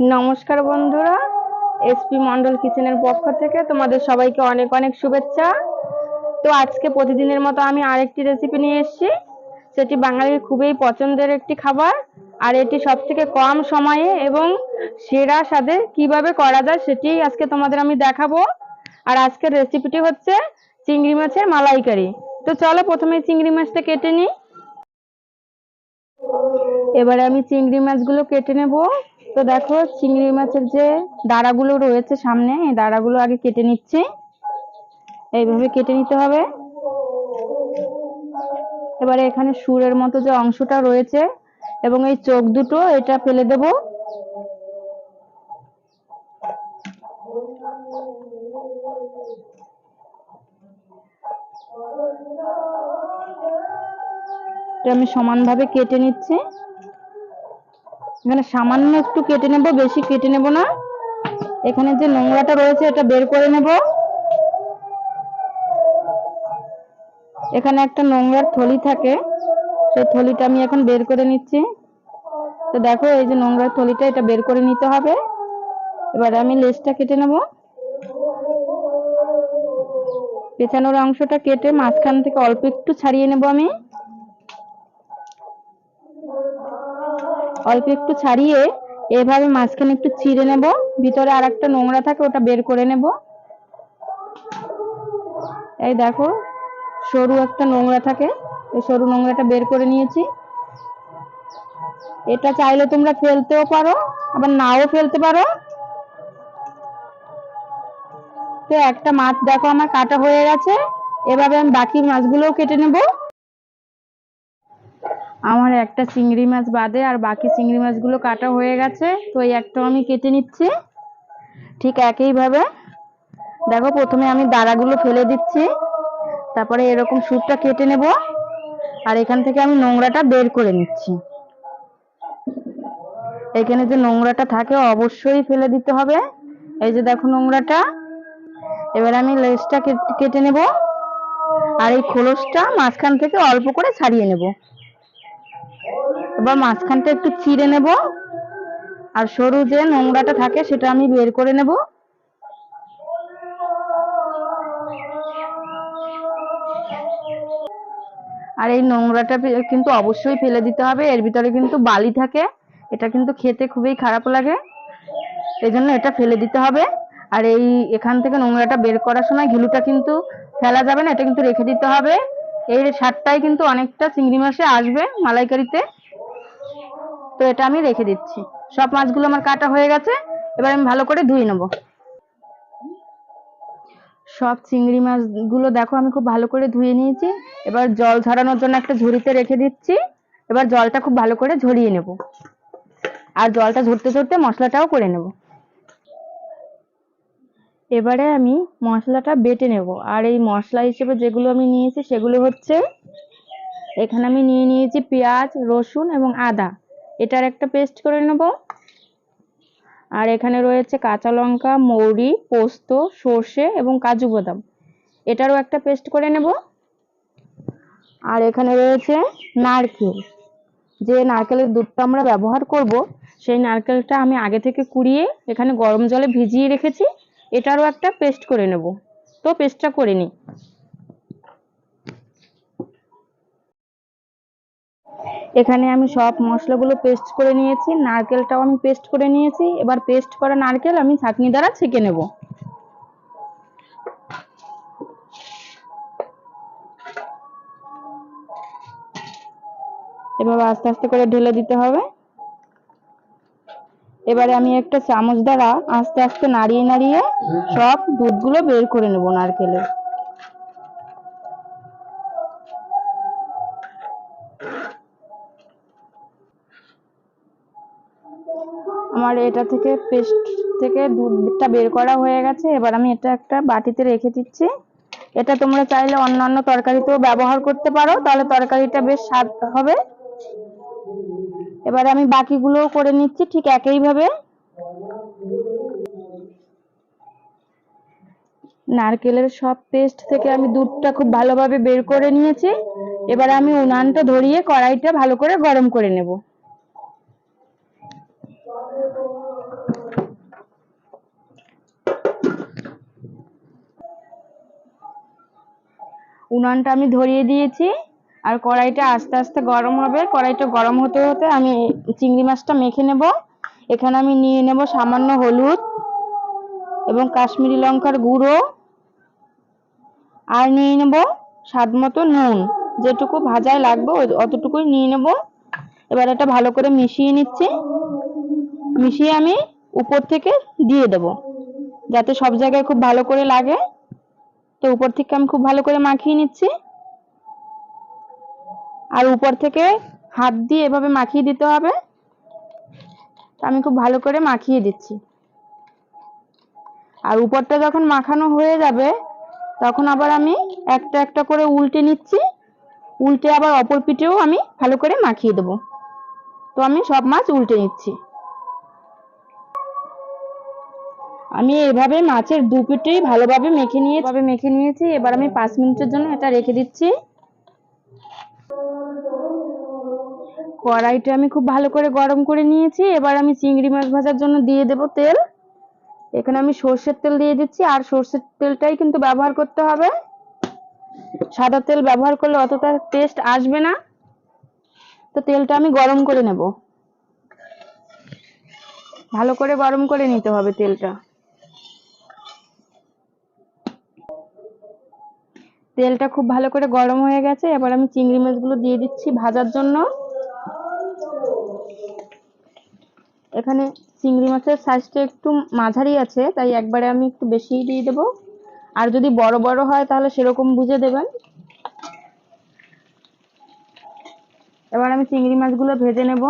নমস্কার বন্ধুরা এসপি মন্ডল কিচেনের পক্ষ থেকে তোমাদের সবাইকে অনেক অনেক শুভেচ্ছা। তো আজকে প্রতিদিনের মতো আমি আরেকটি রেসিপি নিয়ে এসেছি। সেটি বাঙালির খুবই পছন্দের একটি খাবার। আর এটি সব থেকে কম সময়ে এবং সেরা স্বাদে কীভাবে করা যায় সেটি আজকে তোমাদের আমি দেখাবো। আর আজকের রেসিপিটি হচ্ছে চিংড়ি মাছের মালাইকারি। তো চলো প্রথমে চিংড়ি মাছটা কেটে নিই। এবারে আমি চিংড়ি মাছগুলো কেটে নেব। তো দেখো চিংড়ি মাছের যে দাঁড়াগুলো রয়েছে সামনে, এই দাঁড়াগুলো আগে কেটে নিচ্ছি। এইভাবে কেটে নিতে হবে। এবারে এখানে সুরের মতো যে অংশটা রয়েছে এবং এই চোখ দুটো, এটা ফেলে দেব। আমি সমানভাবে কেটে নিচ্ছি। এখানে সামান্য একটু কেটে নেব, বেশি কেটে নেব না। এখানে যে নোংরাটা রয়েছে, এটা বের করে নেব। এখানে একটা নোংরার থলি থাকে, সেই থলিটা আমি এখন বের করে নিচ্ছি। তো দেখো, এই যে নোংরার থলিটা, এটা বের করে নিতে হবে। এবার আমি লেজটা কেটে নেব। পেছানোর অংশটা কেটে মাঝখান থেকে অল্প একটু ছাড়িয়ে নেব আমি। অল্প একটু ছাড়িয়ে এভাবে মাঝখানে একটু চিড়ে নেব। ভিতরে আর একটা নোংরা থাকে, ওটা বের করে নেব। এই দেখো, সরু একটা নোংরা থাকে, এই সরু নোংরাটা বের করে নিয়েছি। এটা চাইলে তোমরা ফেলতেও পারো, আবার নাও ফেলতে পারো। তো একটা মাছ দেখো, আমার কাটা হয়ে গেছে। এভাবে আমি বাকি মাছগুলোও কেটে নেব। আমার একটা চিংড়ি মাছ বাদে আর বাকি চিংড়ি মাছগুলো কাটা হয়ে গেছে, তো এই একটাও আমি কেটে নিচ্ছি। ঠিক একইভাবে, দেখো প্রথমে আমি দাঁড়াগুলো ফেলে দিচ্ছি, তারপরে এরকম সুরটা কেটে নেব, আর এখান থেকে আমি নোংরাটা বের করে নিচ্ছি। এখানে যে নোংরাটা থাকে অবশ্যই ফেলে দিতে হবে। এই যে দেখো নোংরাটা, এবার আমি লেজটা কেটে নেব, আর এই খোলসটা মাঝখান থেকে অল্প করে ছাড়িয়ে নেব। এবার মাঝখানটা একটু চিড়ে নেব। আর সরু যে নোংরাটা থাকে সেটা আমি বের করে নেব। আর এই নোংরাটা কিন্তু অবশ্যই ফেলে দিতে হবে। এর ভিতরে কিন্তু বালি থাকে। এটা কিন্তু খেতে খুবই খারাপ লাগে। এই জন্য এটা ফেলে দিতে হবে। আর এই এখান থেকে নোংরাটা বের করার সময় ঘিলুটা কিন্তু ফেলা যাবে না, এটা কিন্তু রেখে দিতে হবে। এই স্বাদটাই কিন্তু অনেকটা চিংড়ি মাছে আসবে মালাইকারিতে। তো এটা আমি রেখে দিচ্ছি। সব মাছগুলো আমার কাটা হয়ে গেছে। এবার আমি ভালো করে ধুয়ে নেব। সব চিংড়ি মাছগুলো দেখো, আমি খুব ভালো করে ধুয়ে নিয়েছি। এবার জল ঝরানোর জন্য একটা ঝুড়িতে রেখে দিচ্ছি। এবার জলটা খুব ভালো করে ঝরিয়ে নেব। আর জলটা ঝরতে ঝরতে মশলাটাও করে নেব। এবারে আমি মশলাটা বেটে নেব। আর এই মশলা হিসেবে যেগুলো আমি নিয়েছি, সেগুলো হচ্ছে, এখানে আমি নিয়ে নিয়েছি পেঁয়াজ, রসুন এবং আদা। এটার একটা পেস্ট করে নেব। আর এখানে রয়েছে কাঁচা লঙ্কা, মৌরি, পোস্ত, সর্ষে এবং কাজু বাদাম। এটারও একটা পেস্ট করে নেব। আর এখানে রয়েছে নারকেল। যে নারকেলের দুধটা আমরা ব্যবহার করব, সেই নারকেলটা আমি আগে থেকে কুড়িয়ে এখানে গরম জলে ভিজিয়ে রেখেছি। এটারও একটা পেস্ট করে নেব। তো পেস্টটা করে নিই। এখানে আমি সব মশলাগুলো পেস্ট করে নিয়েছি, নারকেলটাও আমি পেস্ট করে নিয়েছি। এবার পেস্ট করা নারকেল আমি ছাঁকনি দ্বারা ছেঁকে নেব। এভাবে আস্তে আস্তে করে ঢেলে দিতে হবে। এবারে আমি একটা চামচ দ্বারা আস্তে আস্তে নাড়িয়ে নাড়িয়ে সব দুধগুলো বের করে নেব নারকেলের আমার এটা থেকে পেস্ট থেকে দুধটা বের করা হয়ে গেছে। এবার আমি এটা একটা বাটিতে রেখে দিচ্ছি। এটা তোমরা চাইলে অন্যান্য তরকারিতেও ব্যবহার করতে পারো। তাহলে তরকারিটা বেশ স্বাদ হবে। এবার আমি বাকিগুলোও করে নিচ্ছি, ঠিক একইভাবে। নারকেলের সব পেস্ট থেকে আমি দুধটা খুব ভালোভাবে বের করে নিয়েছি। এবার আমি উনানটা ধরিয়ে কড়াইটা ভালো করে গরম করে নেব। উনানটা আমি ধরিয়ে দিয়েছি। আর কড়াইটা আস্তে আস্তে গরম হবে। কড়াইটা গরম হতে হতে আমি চিংড়ি মাছটা মেখে নেব। এখানে আমি নিয়ে নেব সামান্য হলুদ এবং কাশ্মীরি লঙ্কার গুঁড়ো। আর নিয়ে নেব স্বাদ মতো নুন। যেটুকু ভাজায় লাগবে অতটুকুই নিয়ে নেব। এবার এটা ভালো করে মিশিয়ে নিচ্ছি। মিশিয়ে আমি উপর থেকে দিয়ে দেব। যাতে সব জায়গায় খুব ভালো করে লাগে। তো উপর থেকে আমি খুব ভালো করে মাখিয়ে নিচ্ছি। আর উপর থেকে হাত দিয়ে এভাবে মাখিয়ে দিতে হবে। আমি খুব ভালো করে মাখিয়ে দিচ্ছি। আর উপরটা যখন মাখানো হয়ে যাবে, তখন আবার আমি একটা একটা করে উল্টে নিচ্ছি। উল্টে আবার অপর পিঠেও আমি ভালো করে মাখিয়ে দেবো। তো আমি সব মাছ উল্টে নিচ্ছি। আমি এভাবে মাছের দু পিঠেই ভালোভাবে মেখে নিয়ে মেখে নিয়েছি। এবার আমি পাঁচ মিনিটের জন্য এটা রেখে দিচ্ছি। কড়াইটা আমি খুব ভালো করে গরম করে নিয়েছি। এবার আমি চিংড়ি মাছ ভাজার জন্য দিয়ে দেব তেল। এখানে আমি সর্ষের তেল দিয়ে দিচ্ছি, আর সর্ষের তেলটাই কিন্তু ব্যবহার করতে হবে। সাদা তেল ব্যবহার করলে অতটা টেস্ট আসবে না। তো তেলটা আমি গরম করে নেব। ভালো করে গরম করে নিতে হবে তেলটা। তেলটা খুব ভালো করে গরম হয়ে গেছে, এবার আমি চিংড়ি মাছগুলো দিয়ে দিচ্ছি ভাজার জন্য। এখানে চিংড়ি মাছের সাইজটা একটু মাঝারি আছে, তাই একবারে আমি একটু বেশিই দিয়ে দেবো। আর যদি বড় বড় হয়, তাহলে সেরকম বুঝে দেবেন। এবার আমি চিংড়ি মাছগুলো ভেজে নেব।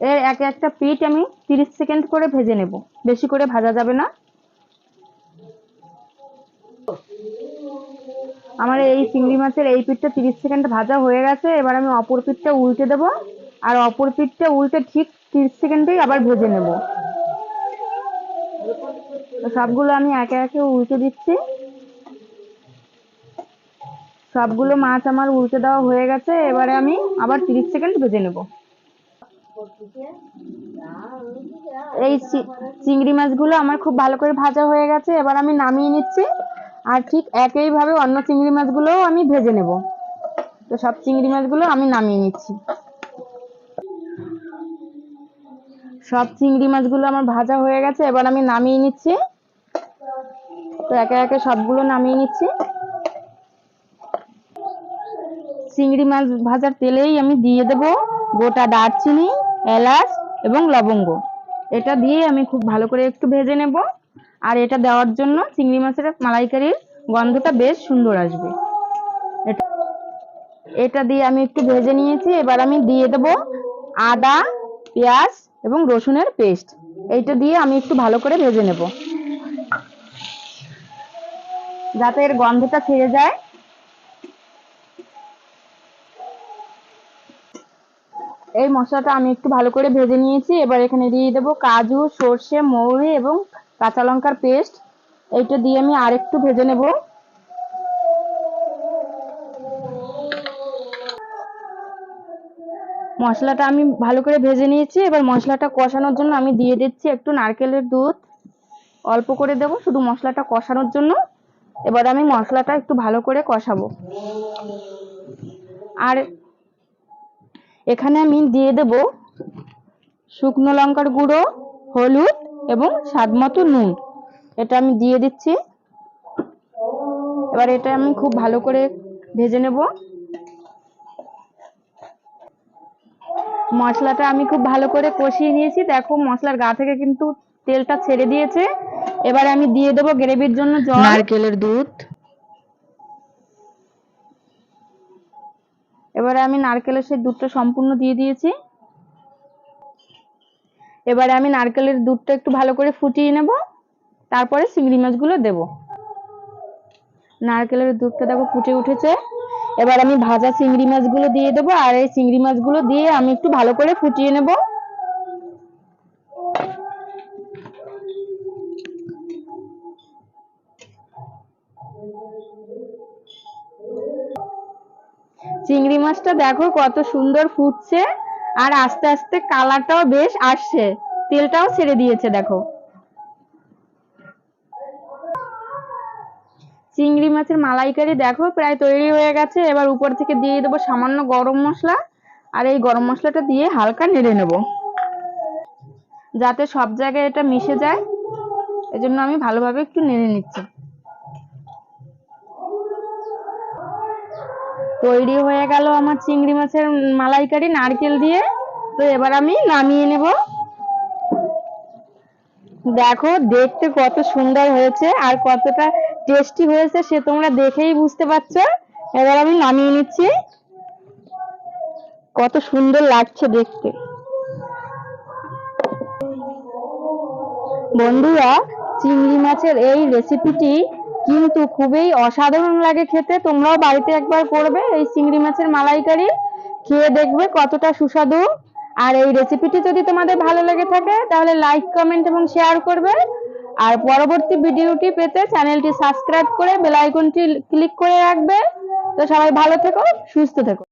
এর এক একটা পিঠ আমি তিরিশ সেকেন্ড করে ভেজে নেব, বেশি করে ভাজা যাবে না। আমার এই চিংড়ি মাছের এই পিঠটা তিরিশ সেকেন্ড ভাজা হয়ে গেছে এবার আমি অপর পিঠটা উল্টে দেবো আর অপর পিঠটা উল্টে ঠিক তিরিশ সেকেন্ডেই আবার ভেজে নেব। সবগুলো আমি একে একে উল্টে দিচ্ছি। সবগুলো মাছ আমার উল্টে দেওয়া হয়ে গেছে এবারে আমি আবার তিরিশ সেকেন্ড ভেজে নেব। এই চিংড়ি মাছগুলো আমার খুব ভালো করে ভাজা হয়ে গেছে এবার আমি নামিয়ে নিচ্ছি। আর ঠিক একইভাবে অন্য চিংড়ি মাছগুলোও আমি ভেজে নেব। তো সব চিংড়ি মাছগুলো আমি নামিয়ে নিচ্ছি। সব চিংড়ি মাছগুলো আমার ভাজা হয়ে গেছে, এবার আমি নামিয়ে নিচ্ছি। তো একে একে সবগুলো নামিয়ে নিচ্ছি। চিংড়ি মাছ ভাজার তেলেই আমি দিয়ে দেব গোটা দারচিনি, এলাচ এবং লবঙ্গ। এটা দিয়ে আমি খুব ভালো করে একটু ভেজে নেব। আর এটা দেওয়ার জন্য চিংড়ি মাছের মালাইকারির গন্ধটা বেশ সুন্দর আসবে। এটা দিয়ে আমি একটু ভেজে নিয়েছি, এবার আমি দিয়ে দেব আদা, পেঁয়াজ এবং রসুনের পেস্ট। এইটা দিয়ে আমি একটু ভালো করে ভেজে নেব। যাতে এর গন্ধটা ছেড়ে যায়। এই মশলাটা আমি একটু ভালো করে ভেজে নিয়েছি, এবার এখানে দিয়ে দেবো কাজু, সর্ষে, মৌরি এবং কাঁচা লঙ্কার পেস্ট, এইটা দিয়ে আমি আরেকটু ভেজে নেব। মশলাটা আমি ভালো করে ভেজে নিয়েছি, এবার মশলাটা কষানোর জন্য আমি দিয়ে দিচ্ছি একটু নারকেলের দুধ। অল্প করে দেব শুধু মশলাটা কষানোর জন্য। এবার আমি মশলাটা একটু ভালো করে কষাবো। আর এখানে আমি দিয়ে দেব শুকনো লঙ্কার গুঁড়ো, হলুদ এবং স্বাদ মতো নুন। এটা আমি দিয়ে দিচ্ছি। এবার এটা আমি খুব ভালো করে ভেজে নেব। মশলাটা আমি খুব ভালো করে কষিয়ে নিয়েছি। দেখো মশলার গা থেকে কিন্তু তেলটা ছেড়ে দিয়েছে। এবার আমি দিয়ে দেবো গ্রেভির জন্য জল। নারকেলের দুধ। এবারে আমি নারকেলের সেই দুধটা সম্পূর্ণ দিয়ে দিয়েছি। এবারে আমি নারকেলের দুধটা একটু ভালো করে ফুটিয়ে নেব, তারপরে চিংড়ি মাছগুলো দেব। নারকেলের দুধটা দেখো ফুটে উঠেছে। এবার আমি ভাজা চিংড়ি মাছগুলো দিয়ে দেবো, আর এই চিংড়ি মাছগুলো দিয়ে আমি একটু ভালো করে ফুটিয়ে নেব। চিংড়ি মাছটা দেখো কত সুন্দর ফুটছে। আর আস্তে আস্তে কালারটাও বেশ আসছে। তেলটাও ছেড়ে দিয়েছে, দেখো। চিংড়ি মাছের মালাইকারি, দেখো, প্রায় তৈরি হয়ে গেছে। এবার উপর থেকে দিয়ে দেবো সামান্য গরম মশলা। আর এই গরম মশলাটা দিয়ে হালকা নেড়ে নেব। যাতে সব জায়গায় এটা মিশে যায়। এজন্য আমি ভালোভাবে একটু নেড়ে নিচ্ছি। তৈরি হয়ে গেল আমার চিংড়ি মাছের মালাইকারি নারকেল দিয়ে। তো এবার আমি নামিয়ে নেব। দেখো, দেখতে কত সুন্দর হয়েছে আর কতটা টেস্টি হয়েছে সে তোমরা দেখেই বুঝতে পারছ। এবার আমি নামিয়ে নিচ্ছি। কত সুন্দর লাগছে দেখতে। বন্ধুরা, চিংড়ি মাছের এই রেসিপিটি কিন্তু খুবই অসাধারণ লাগে খেতে। তোমরাও বাড়িতে একবার করবে এই চিংড়ি মাছের মালাইকারি। খেয়ে দেখবে কতটা সুস্বাদু। আর এই রেসিপিটি যদি তোমাদের ভালো লেগে থাকে, তাহলে লাইক কমেন্ট এবং শেয়ার করবে। আর পরবর্তী ভিডিওটি পেতে চ্যানেলটি সাবস্ক্রাইব করে বেল আইকনটি ক্লিক করে রাখবে। তো সবাই ভালো থেকো, সুস্থ থেকো।